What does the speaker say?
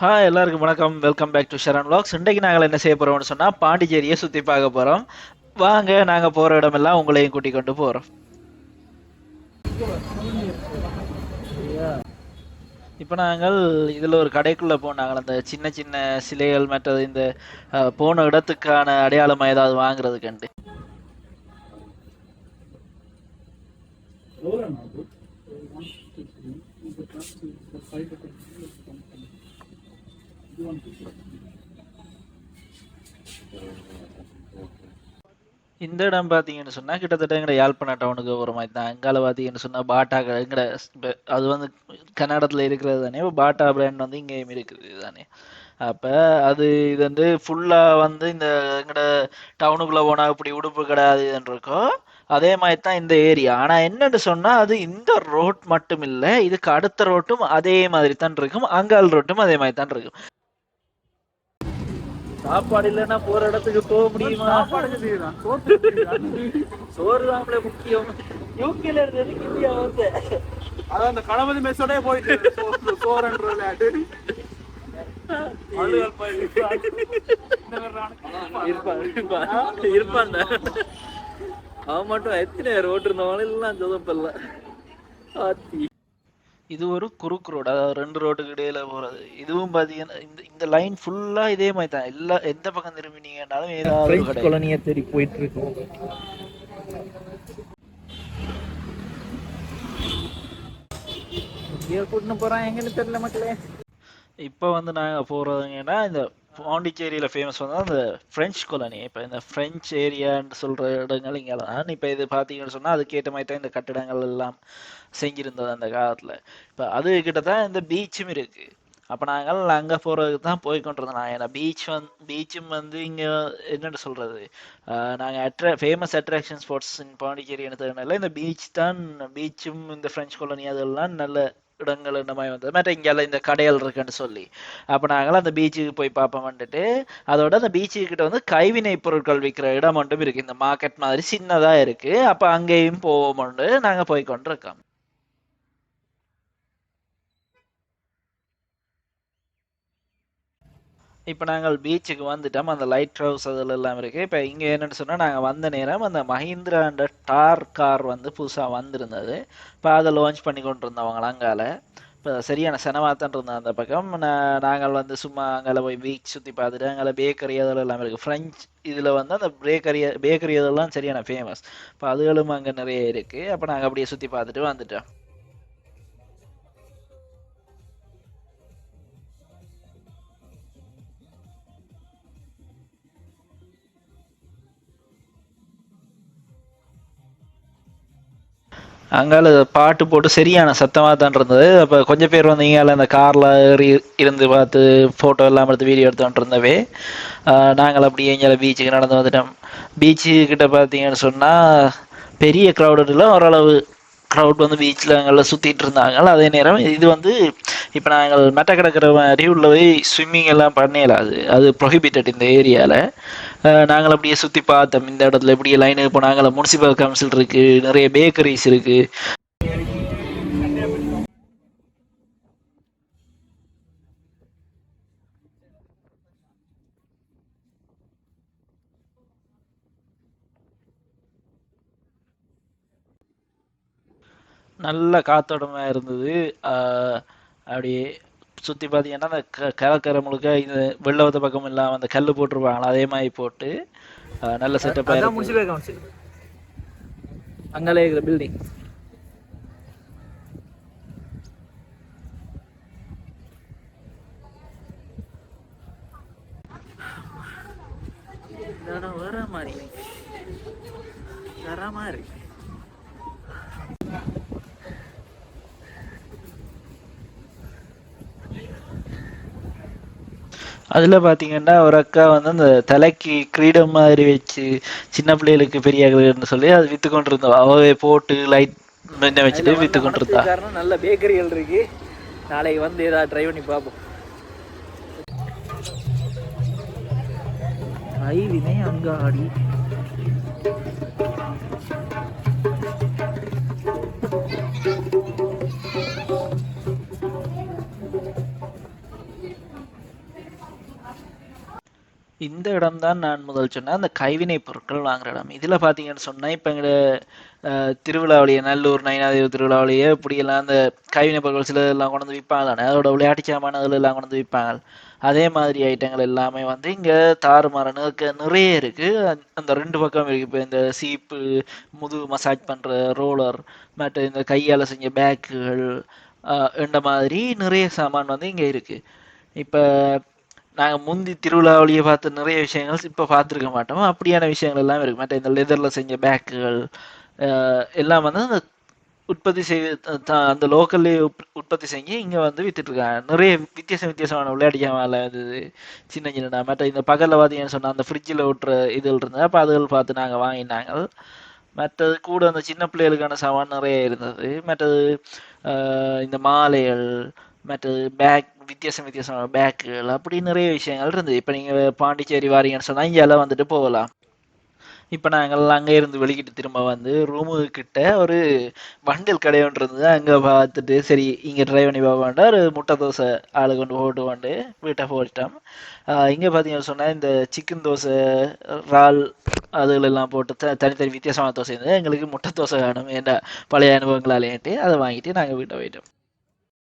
Hi எல்லாருக்கும் வணக்கம். Welcome back to Sharan vlogs. இன்றைக்கு நாங்கள் என்ன செய்ய போகிறோம்னு சொன்னால் பாண்டிச்சேரியை சுற்றி பார்க்க போகிறோம் வாங்க நாங்கள் போகிற இடமெல்லாம் உங்களையும் கூட்டிக் கொண்டு போகிறோம் இப்போ நாங்கள் இதில் ஒரு கடைக்குள்ளே போனாங்கள் அந்த சின்ன சின்ன சிலைகள் மற்றது இந்த போன இடத்துக்கான அடையாளம் ஏதாவது வாங்குறதுக்குண்டு இந்த இடம் பார்த்தீங்கன்னு சொன்னா கிட்டத்தட்ட எங்கட யாழ்ப்பாண டவுனுக்கு ஒரு மாதிரி தான். அங்கால பார்த்தீங்கன்னு சொன்னா பாட்டா எங்கட அது வந்து கன்னடத்துல இருக்கிறது தானே பாட்டா பிராண்ட் வந்து இங்கேயும் இருக்குது தானே அப்ப அது இது வந்து ஃபுல்லா வந்து இந்த எங்கட டவுனுக்குள்ள போனா இப்படி உடுப்பு கிடையாது இருக்கோ அதே மாதிரி தான் இந்த ஏரியா ஆனா என்னன்னு சொன்னா அது இந்த ரோட் மட்டும் இல்ல இதுக்கு அடுத்த ரோட்டும் அதே மாதிரி தான் இருக்கும் அங்கால் ரோட்டும் அதே மாதிரி தான் இருக்கும். சாப்பாடு இல்லைன்னா போற இடத்துக்கு போக முடியுமா? சோறு தான்ல முக்கியம். யூகேல இருந்தது இந்தியா வந்து? அதான் அந்த கணபதி மெஸ்ஸோடய போயிட்டு சோறுன்ற விளையாட்டு. இருப்பான் அவன் மட்டும் எத்தனை ரோட்டு இருந்தவங்களும் எல்லாம் சொதப்பல்ல ஆத்தி. இது ஒரு குறுக்கு ரோடு அதாவது ரெண்டு ரோட்டுக்கு இடையில போறது. இதுவும் பாத்தீங்கன்னா இந்த இந்த லைன் ஃபுல்லா இதே மாதிரி தான். எல்லா எந்த பக்கம் திரும்பினீங்கன்னாலும் ஏதாவது கொலனியை தேடி போயிட்டு இருக்கோம் கூட்டின்னு போறான் எங்கன்னு தெரியல மக்களே. இப்போ வந்து நாங்கள் போகிறதுங்கன்னா இந்த பாண்டிச்சேரியில் ஃபேமஸ் வந்து அந்த ஃப்ரெஞ்ச் கொலனி இப்போ இந்த ஃப்ரெஞ்ச் ஏரியான்னு சொல்கிற இடங்கள் இங்கே தான் இப்போ இது பார்த்தீங்கன்னு சொன்னால் அதுக்கேற்ற மாதிரி தான் இந்த கட்டிடங்கள் எல்லாம் செஞ்சிருந்தது அந்த காலத்தில். இப்போ அது கிட்ட தான் இந்த பீச்சும் இருக்குது அப்போ நாங்கள் அங்கே போகிறதுக்கு தான் போய் கொண்டிருந்தோம். நான் ஏன்னா பீச் வந்து பீச்சும் வந்து இங்கே என்னென்னு சொல்கிறது நாங்கள் அட்ரா famous attraction spots in Pondicherry எடுத்ததுனால இந்த பீச் தான் பீச்சும் இந்த ஃப்ரெஞ்ச் காலனி அதெல்லாம் நல்ல இடங்கள் இந்த மாதிரி வந்தது. மற்ற இங்கெல்லாம் இந்த கடைகள் இருக்குன்னு சொல்லி. அப்போ நாங்களாம் அந்த பீச்சுக்கு போய் பார்ப்போம் வந்துட்டு அதோட அந்த பீச்சு கிட்ட வந்து கைவினை பொருட்கள் விற்கிற இடம் மட்டும் இருக்கு. இந்த மார்க்கெட் மாதிரி சின்னதா இருக்கு. அப்போ அங்கேயும் போவோம்னு நாங்க போய் கொண்டிருக்கோம் இப்போ நாங்கள் பீச்சுக்கு வந்துட்டோம். அந்த லைட் ஹவுஸ் அதில் எல்லாம் இருக்குது இப்போ இங்கே என்னென்னு சொன்னால் நாங்கள் வந்த நேரம் அந்த மஹிந்திரான்ற டார் கார் வந்து புதுசாக வந்திருந்தது. இப்போ அதை லான்ச் பண்ணி கொண்டு இருந்தவங்க அங்கால. இப்போ சரியான செனவாத்தான் இருந்தோம் அந்த பக்கம். நான் நாங்கள் வந்து சும்மா அங்கே போய் பீச் சுற்றி பார்த்துட்டு அங்கே பேக்கரி அதெல்லாம் எல்லாம் இருக்குது ஃப்ரெஞ்ச் இதில் வந்து அந்த பேக்கரி பேக்கரி அதெல்லாம் சரியான ஃபேமஸ் இப்போ அதுகளும் அங்கே நிறைய இருக்குது அப்போ நாங்கள் அப்படியே சுற்றி பார்த்துட்டு வந்துட்டோம். அங்கால பாட்டு போட்டு சரியான சத்தமாக தான் இருந்தது. அப்போ கொஞ்சம் பேர் வந்து இங்கால அந்த காரில் ஏறி இருந்து பார்த்து ஃபோட்டோ எல்லாம் எடுத்து வீடியோ எடுத்துகிட்டு இருந்தவே நாங்கள் அப்படியே இங்கே பீச்சுக்கு நடந்து வந்துட்டோம். பீச்சு கிட்ட பார்த்தீங்கன்னு சொன்னால் பெரிய க்ரௌடு ஓரளவு க்ரௌட் வந்து பீச்சில் அங்கே சுற்றிட்டு இருந்தாங்க. அதே நேரம் இது வந்து இப்போ நாங்கள் மெட்ட கிடக்கிற அறிவுள்ள போய் ஸ்விம்மிங் எல்லாம் பண்ணல. அது அது ப்ரொஹிபிட்டட் இந்த ஏரியாவில் நாங்கள் அப்படியே சுற்றி பார்த்தோம். இந்த இடத்துல இப்படியே லைனுக்கு நாங்கள் முனிசிபல் கவுன்சில் இருக்குது நிறைய பேக்கரிஸ் இருக்குது நல்ல காத்தோட்டமா இருந்தது. அப்படியே சுற்றி பார்த்தீங்கன்னா அந்த க கடற்கரை முழுக்க இது வெள்ளவத்த பக்கம் இல்லாமல் அந்த கல் போட்டிருப்பாங்களா அதே மாதிரி போட்டு நல்ல செட்டப்பாக கவுன்சில். அங்கலே இருக்கிற பில்டிங் வேற மாதிரி. வேற மாதிரி. அதில் பார்த்தீங்கன்னா ஒரு அக்கா வந்து அந்த தலைக்கு கிரீடம் மாதிரி வச்சு சின்ன பிள்ளைகளுக்கு பெரியார்கள்னு சொல்லி அது விற்று கொண்டு இருந்தோம் அவவே போட்டு லைட் என்ன வச்சுட்டு விற்று கொண்டு இருந்தா காரணம் நல்ல பேக்கரிகள் இருக்கு. நாளைக்கு வந்து ஏதாவது ட்ரை பண்ணி பார்ப்போம். ஐவினை அங்காடி. இந்த இடம் தான் நான் முதல் சொன்ன அந்த கைவினை பொருட்கள் வாங்குற இடம். இதுல பாத்தீங்கன்னு சொன்னா இப்ப எங்க திருவிழாவிலேயே நல்லூர் நயனாதேவி திருவிழாவிலேயே இப்படியெல்லாம் அந்த கைவினை பொருட்கள் சில எல்லாம் கொண்டு வந்து விற்பாங்க தானே? அதோட விளையாட்டு சாமான்கள் எல்லாம் கொண்டு வந்து விற்பாங்க அதே மாதிரி ஐட்டங்கள் எல்லாமே வந்து இங்க தாறுமாறான நிறைய இருக்கு. அந்த- அந்த ரெண்டு பக்கம் இருக்கு. இப்ப இந்த சீப்பு முதுகு மசாஜ் பண்ற ரோலர் மற்ற இந்த கையால செஞ்ச பேக்குகள் இந்த மாதிரி நிறைய சாமான் வந்து இங்க இருக்கு. இப்போ நாங்க முந்தி திருவிழாவிலேயே பார்த்த நிறைய விஷயங்கள் இப்ப பார்த்துருக்க மாட்டோம். அப்படியான விஷயங்கள் எல்லாம் இருக்கு. மற்ற இந்த லெதர்ல செஞ்ச பேக்குகள் எல்லாம் வந்து அந்த உற்பத்தி செய் அந்த லோக்கல்லே உற்பத்தி செஞ்சு இங்க வந்து வித்துட்டு இருக்காங்க. நிறைய வித்தியாசம் வித்தியாசமான விளையாட்டு ஜாமான்ல இருந்தது. சின்ன சின்ன மற்ற இந்த பகல்ல பார்த்தீங்கன்னு சொன்னா அந்த ஃப்ரிட்ஜில் ஓட்டுற இதில் இருந்தது. அப்போ அதுகள் பார்த்து நாங்க வாங்கினாங்க. மற்றது கூட அந்த சின்ன பிள்ளைகளுக்கான சாமான் நிறைய இருந்தது. மற்றது இந்த மாலைகள் மற்றது பேக் வித்தியாசம் வித்தியாசமான பேக்குகள் அப்படி நிறைய விஷயங்கள் இருந்தது. இப்போ நீங்கள் பாண்டிச்சேரி வாரீங்கன்னு சொன்னா இங்கெல்லாம் வந்துட்டு போகலாம். இப்போ நாங்கள் அங்கே இருந்து வெளிக்கிட்டு திரும்ப வந்து ரூமு கிட்ட ஒரு வண்டில் கடை ஒன்று இருந்தது. அங்கே பார்த்துட்டு சரி இங்கே ட்ரைவ் பண்ணி போக ஒரு முட்டை தோசை ஆளு கொண்டு போட்டு கொண்டு வீட்டை போட்டோம் இங்கே பார்த்தீங்கன்னு சொன்னால் இந்த சிக்கன் தோசை இறால் அதுகள் எல்லாம் போட்டு த- தனித்தனி வித்தியாசமான தோசை இருந்தது. எங்களுக்கு முட்டை தோசை வேணும் என்ற பழைய அனுபவங்களாலேன்ட்டு அதை வாங்கிட்டு நாங்கள் வீட்டை போயிட்டோம்.